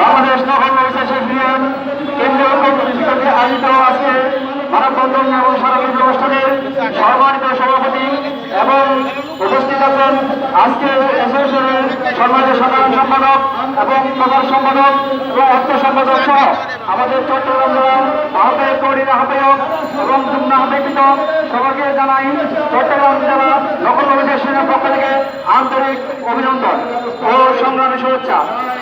বাংলাদেশ নগর নবিশ্বাস ইউনিয়ন কেন্দ্রীয় কমিটি আয়োজিত আজকে মানববন্ধন এবং সারাদিন অনুষ্ঠানের সম্মানিত সভাপতি এবং উপস্থিত আছেন আজকে অ্যাসোসিয়েশনের সম্মানিত সাধারণ সম্পাদক এবং প্রধান সম্পাদক এবং অর্থ সম্পাদক সহ আমাদের চট্টগ্রাম জেলার আহ্বায়ক কমিটির আহ্বায়ক এবং যুগ্ম আহ্বায়িত সবাইকে জানাই চট্টগ্রাম জেলা নগর অভিযোগের পক্ষ থেকে আন্তরিক অভিনন্দন ও সংগ্রামী শুভেচ্ছা।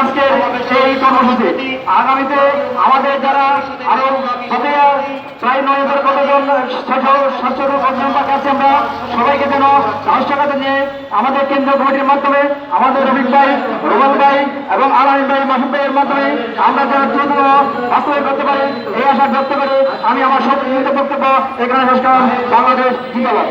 আজকে সেই কর্মসূচি। আগামীতে আমাদের যারা আরও প্রায় নয় হাজার কতজন সচেতন কর্মী কাছে আমরা, সবাইকে যেন রাষ্ট্র নিয়ে আমাদের কেন্দ্রীয় কমিটির মাধ্যমে আমাদের রবিক ভাই রুমাল ভাই এবং আলামী ভাই, মাসুদ ভাইয়ের মাধ্যমে আমরা যেন দ্রুত বাস্তবায়ন করতে পারি, এই আশা ব্যক্ত করে আমি আমার সব বক্তব্য এখানে করলাম। বাংলাদেশ জিন্দাবাদ।